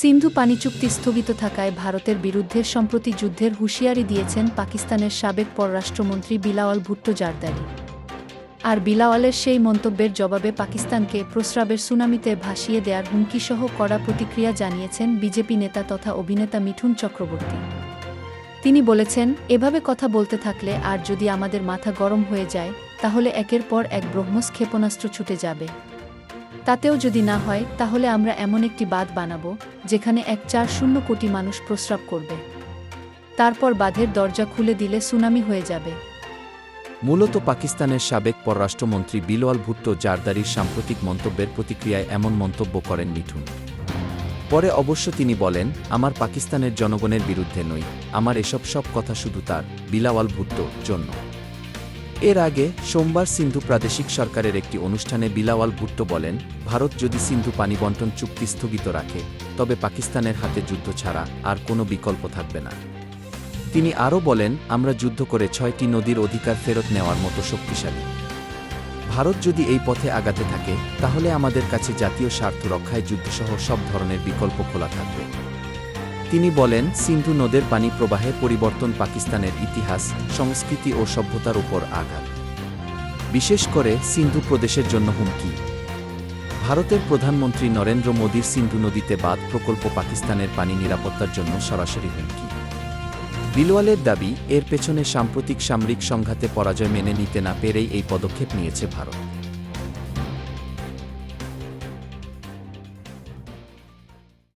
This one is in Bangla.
সিন্ধু পানি চুক্তি স্থগিত থাকায় ভারতের বিরুদ্ধে সম্প্রতি যুদ্ধের হুঁশিয়ারি দিয়েছেন পাকিস্তানের সাবেক পররাষ্ট্রমন্ত্রী বিলাওয়াল ভুট্টো জারদারি। আর বিলাওয়ালের সেই মন্তব্যের জবাবে পাকিস্তানকে প্রস্রাবের সুনামিতে ভাসিয়ে দেওয়ার হুমকিসহ কড়া প্রতিক্রিয়া জানিয়েছেন বিজেপি নেতা তথা অভিনেতা মিঠুন চক্রবর্তী। তিনি বলেছেন, এভাবে কথা বলতে থাকলে আর যদি আমাদের মাথা গরম হয়ে যায়, তাহলে একের পর এক ব্রহ্মস ক্ষেপণাস্ত্র ছুটে যাবে। তাতেও যদি না হয়, তাহলে আমরা এমন একটি বাঁধ বানাবো, যেখানে এক চার শূন্য কোটি মানুষ প্রস্রাব করবে। তারপর বাঁধের দরজা খুলে দিলে সুনামি হয়ে যাবে। মূলত পাকিস্তানের সাবেক পররাষ্ট্রমন্ত্রী বিলওয়াল ভুট্টো জারদারির সাম্প্রতিক মন্তব্যের প্রতিক্রিয়ায় এমন মন্তব্য করেন মিঠুন। পরে অবশ্য তিনি বলেন, আমার পাকিস্তানের জনগণের বিরুদ্ধে নই, আমার এসব সব কথা শুধু তার, বিলাওয়াল ভুট্টোর জন্য। এর আগে সোমবার সিন্ধু প্রাদেশিক সরকারের একটি অনুষ্ঠানে বিলাওয়াল ভুট্টো বলেন, ভারত যদি সিন্ধু পানি বন্টন চুক্তি স্থগিত রাখে, তবে পাকিস্তানের হাতে যুদ্ধ ছাড়া আর কোনো বিকল্প থাকবে না। তিনি আরও বলেন, আমরা যুদ্ধ করে ছয়টি নদীর অধিকার ফেরত নেওয়ার মতো শক্তিশালী। ভারত যদি এই পথে আগাতে থাকে, তাহলে আমাদের কাছে জাতীয় স্বার্থ রক্ষায় যুদ্ধসহ সব ধরনের বিকল্প খোলা থাকবে। তিনি বলেন, সিন্ধু নদের পানি প্রবাহে পরিবর্তন পাকিস্তানের ইতিহাস, সংস্কৃতি ও সভ্যতার উপর আঘাত। বিশেষ করে সিন্ধু প্রদেশের জন্য হুমকি। ভারতের প্রধানমন্ত্রী নরেন্দ্র মোদীর সিন্ধু নদীতে বাঁধ প্রকল্প পাকিস্তানের পানি নিরাপত্তার জন্য সরাসরি হুমকি। বিলওয়ালের দাবি, এর পেছনে সাম্প্রতিক সামরিক সংঘাতে পরাজয় মেনে নিতে না পেরেই এই পদক্ষেপ নিয়েছে ভারত।